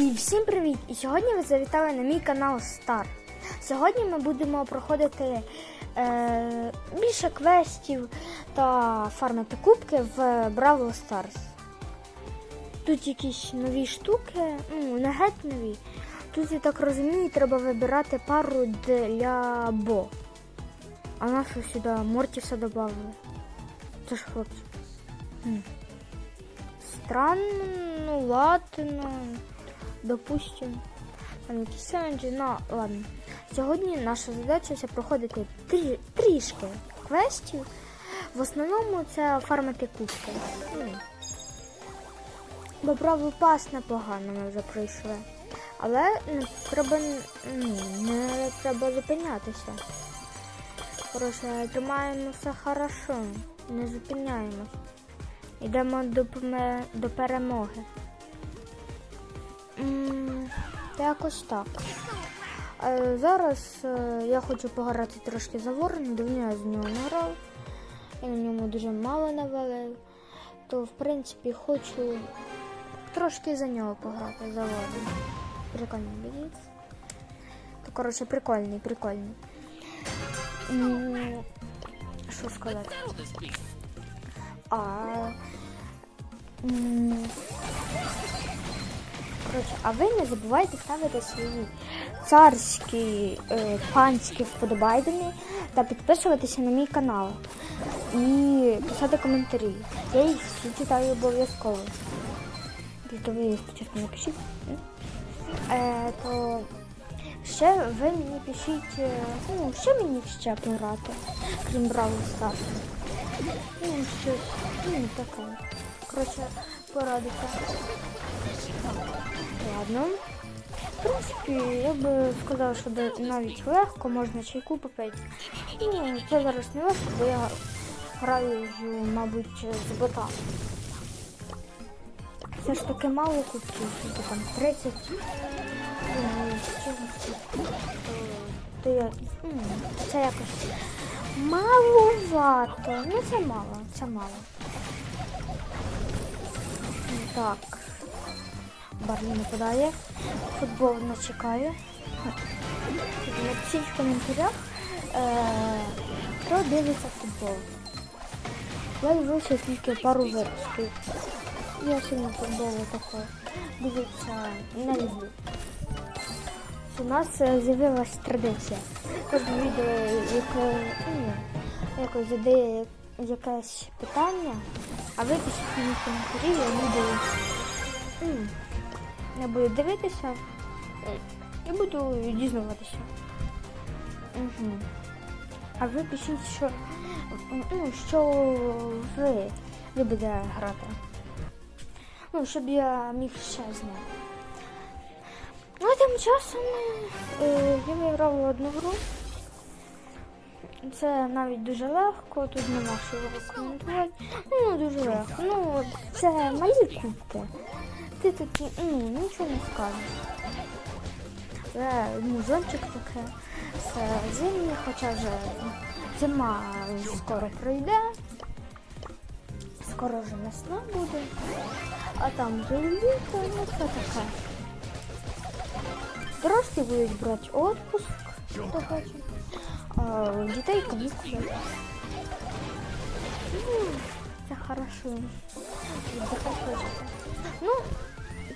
І всім привіт! І сьогодні ви завітали на мій канал Star. Сьогодні ми будемо проходити е, більше квестів та фармити кубки в Бравл Stars. Тут якісь нові штуки, ну не геть нові. Тут, я так розумію, треба вибирати пару для Бо. А нашу сюди Мортіса додали. Це ж хлопці. Странно, ну ладно. Допустим. Там ну ладно. Сьогодні наша задача це проходити трі, трішки квестів. В основному це фармити кубки. Бо правий пас непогано ми вже пройшли. Але не треба, не треба зупинятися. Коротше, тримаємо все хорошо, не зупиняємось. Йдемо до, до перемоги. Якось так. Е, Зараз е, я хочу пограти трошки за ворон, давно я з нього не грав. Я на ньому дуже мало навалив. То в принципі хочу трошки за нього пограти за ворон. Прикольний боєць. То коротше прикольний, прикольний. Що сказати? А. Коротше, а ви не забувайте ставити свої царські е, панські вподобайдені та підписуватися на мій канал і писати коментарі. Я їх всі читаю обов'язково. Тільки ви спочатку напишіть. Е, то ще ви мені пишіть, е, ну, що мені ще пограти, крім Бравл Старс. Ну, щось, ну, таке. Коротше, порадите. Ладно. В принципі, я би сказала, що навіть легко можна чайку попити. Ну, це зараз не легко, бо я граю, мабуть, з ботами. Все ж таки мало кубків, тільки там 30. Ну, з чимось, то, то я, це якось маловато. Ну це мало, це мало. Так. Барлі нападає. Футбол не чекає. Напишіть в коментарях, е, хто дивиться футбол. Я дивився тільки пару випусків. Я сильно футболу такого дивитися не люблю. У нас е, з'явилась традиція. Кожне відео, яке ну, якось задає якесь питання, а ви пишіть мені коментарі, я буду, м, я буду дивитися м, і буду дізнаватися. Угу. А ви пишіть, що, ну, що ви любите грати. Ну, щоб я міг ще знати. Ну, тим часом е, я виграла одну гру. Це навіть дуже легко, тут нема що коментувати. Ну, дуже легко. Ну, це малі кубки. Ти тут ну, нічого не скажеш. Це музончик таке, це зимнє, хоча вже зима скоро пройде. Скоро вже весна буде. А там вже літо, ну все таке. Дорослі будуть брати отпуск, хто хоче. А дітей канікули. Ну, Це хорошо. Ну,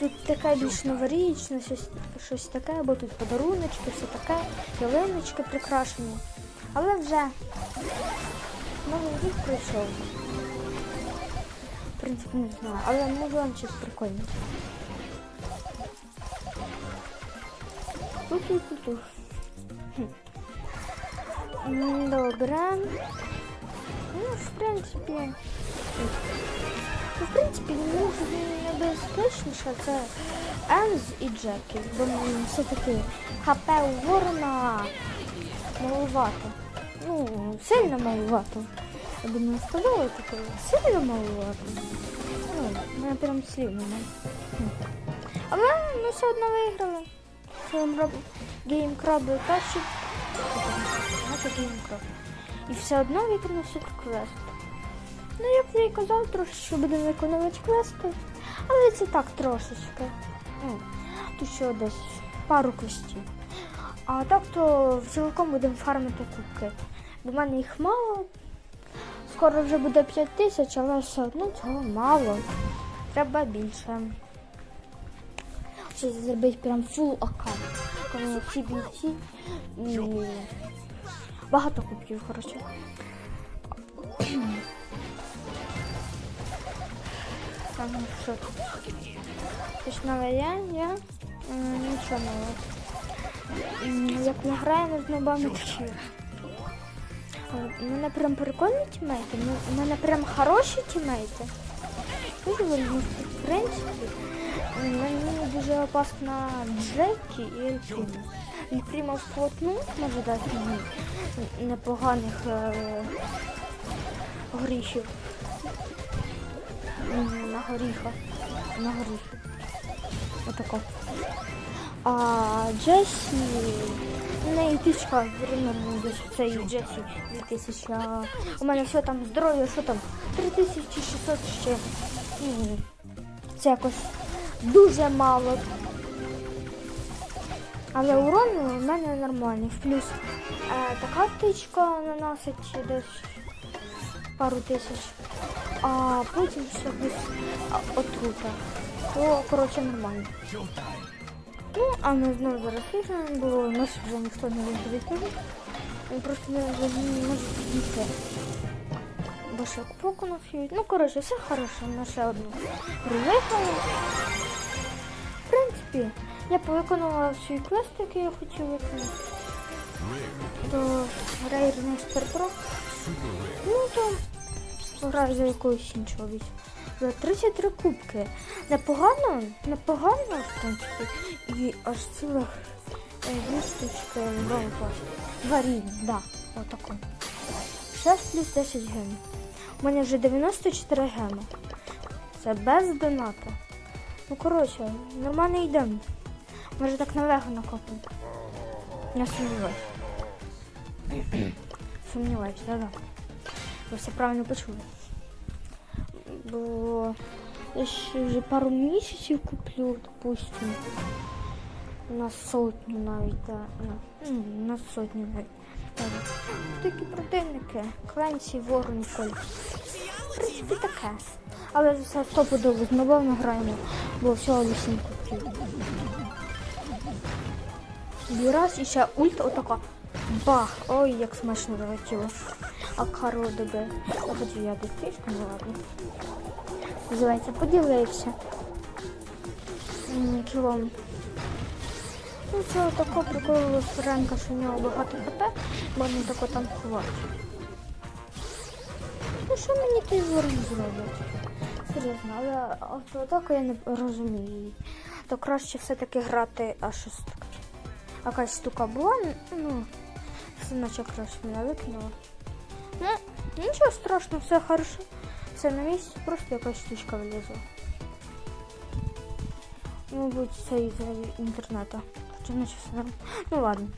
тут таке більш новорічне, щось, щось таке, бо тут подаруночки, все таке, ялиночки прикрашені. Але вже новий рік пройшов. В принципі, не знаю, але музончик прикольний. Ту-ту-ту-ту. Добре. Ну, в принципі. Ну, в принципі, ну, найбезпечніше це Енз і Джекі. Бо все-таки ХП у Ворона маловато. Ну, сильно маловато. Я не сказала таке. Сильно маловато. Ну, мене прям слів немає. Але ми все одно виграли. Гейм краби тащить. Багато гейм краб. І все одно виконав суперквест. Ну, я і казав, трошечки будемо виконувати квести. Але це так трошечки. То що десь пару квестів. А так то цілком будемо фармити кубки. До мене їх мало. Скоро вже буде 5 тисяч, але все одно цього мало. Треба більше. Ще зробити прям фул аккаунт. Коли всі бійці багато кубків, коротше. Там тут? Щось нове є? Є? Нічого нового. Як ми граємо з нобами такі. У мене прям прикольні тімейти, у мене прям хороші тімейти. В принципі, мені дуже опасна Джекі і Ельпріма. Ельпріма вплотну може дати мені непоганих е, горіхів. На горіхах. На горіхи. Отако. А Джесі, у неї тичка примерно десь цей Джесі 2000. У мене все там здоров'я, що там 3600 ще. Це якось дуже мало. Але урон у мене нормальний. Плюс е, така птичка наносить десь пару тисяч, а потім а, отрута. То, коротше, нормально. Ну, а ми знову зараз фіжемо, бо нас вже ніхто не відповідає. Він просто не може підійти. Бо ще купоку нафіють. Ну, коротше, все хорошо, на ще одну гру. В принципі, я повиконувала всі квести, які я хотіла виконати. До Rare Master. Ну, то якоюсь іншого вісь. За 33 кубки. Непогано, непогано, в принципі. І аж цілих е, дві довго. Два рівні, да, отако. 6 плюс 10 гемів. У мене вже 94 геми. Це без доната. Ну, коротше, нормально йдемо. Може так на вегу накопимо. Я сумніваюсь. Сумніваюсь, да-да. Ви все правильно почули. Бо я ще вже пару місяців куплю, допустимо. На сотню навіть, ну, на сотню навіть. Так. Такі противники. Кленсі, Ворон, Коль. В принципі, таке. Але все стопудово з новими граємо, бо всього 8 купів. Раз і ще ульт отака. Бах! Ой, як смачно залетіло. А каро добе. Я хочу я дитишка, ну ладно. Називається, поділився. Кілом. Ну, це тако прикольно Френка, що в нього багато хп, можна тако там ховати. Ну що мені той ворон зробить? Серйозно, але автоатаку я не розумію. То краще все-таки грати аж щось таке. Якась штука була, ну, все наче краще мене викинула. Ну, нічого страшного, все хорошо. Все на місці, просто якась штучка влізла. Мабуть, це із інтернету. Хоча наче все нормально. Ну ладно.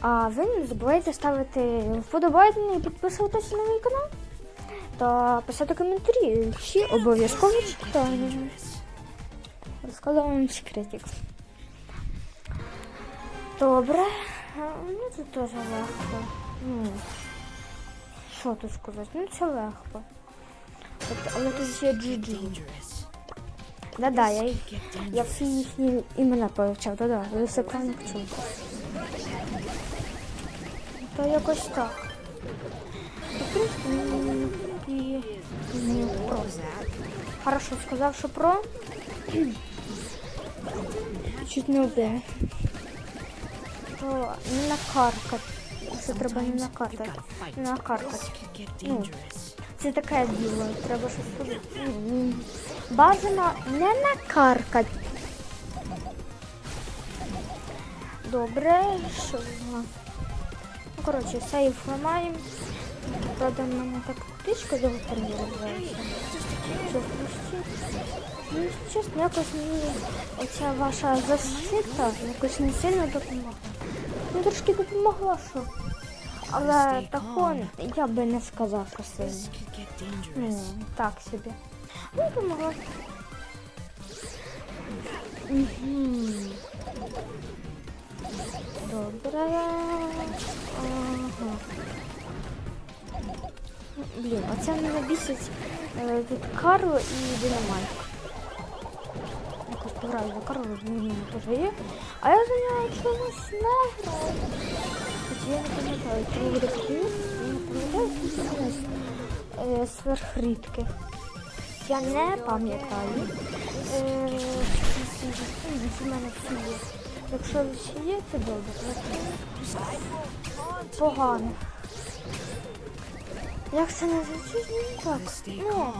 А ви не забувайте ставити вподобайки і підписуватися на мій канал. Та писати коментарі. Всі обов'язково читаю. Розказав вам секретик. Добре. Ну це теж легко. Що тут сказати? Ну це легко. Тобто, але тут є GG. Да-да, я, їх- я всі їхні імена повивчав, да-да, правильно почули. То якось так. Хорошо сказав, що про. Чуть не вбив. То не накаркати. Це треба не накаркати. Не накаркати. Ну, це таке діло, треба щось робити. М, Бажано не накаркати. Добре, що? Ну, коротше, сейф ламаємо. В мене так птичка довго перевіряється. Що? Ну, чесно, якось мені оця ваша защита якось не сильно допомогла. Ну, трошки допомогла, що. Але тако я би не сказав, що так собі. Ну, допомогла. Мгм. Добре. Ага. Блін, оце мене бісить е, тут Карл і Динамайк. Якось пограю за Карла, він теж є. А я за нього чомусь не грав. Я не пам'ятаю, буде я не пам'ятаю, нас е, не. Е, всі є. Якщо то добре. Погано. Як це? Ну, Так. Ну,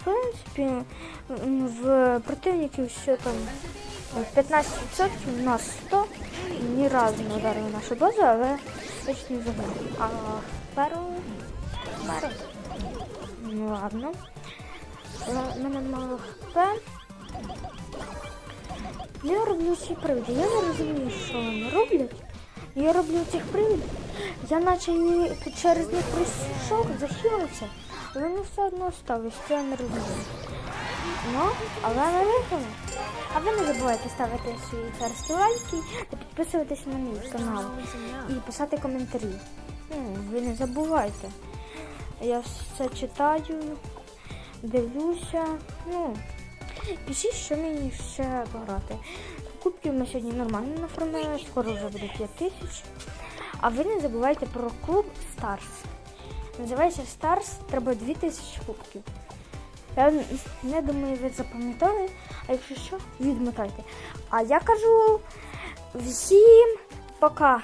в принципі, в противників ще там 15% у нас 100. Ні разу не ударили нашу базу, але точно загинули. А перу... Перу... Ну ладно. У мене мало хп. Я роблю ці приводи. Я не розумію, що вони роблять. Я роблю цих приводів. Я наче через них прийшов, захилився, але вони все одно ставлять, що я не розумію. Ну, але не виграли. А ви не забувайте ставити свої царські лайки та підписуватися на мій канал і писати коментарі. Ну, ви не забувайте. Я все читаю, дивлюся. Ну, пишіть, що мені ще пограти. Кубків ми сьогодні нормально наформили, скоро вже буде 5 тисяч. А ви не забувайте про клуб Stars. Називається Stars, треба 2000 кубків. Я не думаю, ви запам'ятали, а якщо що, відмотайте. А я кажу всім пока.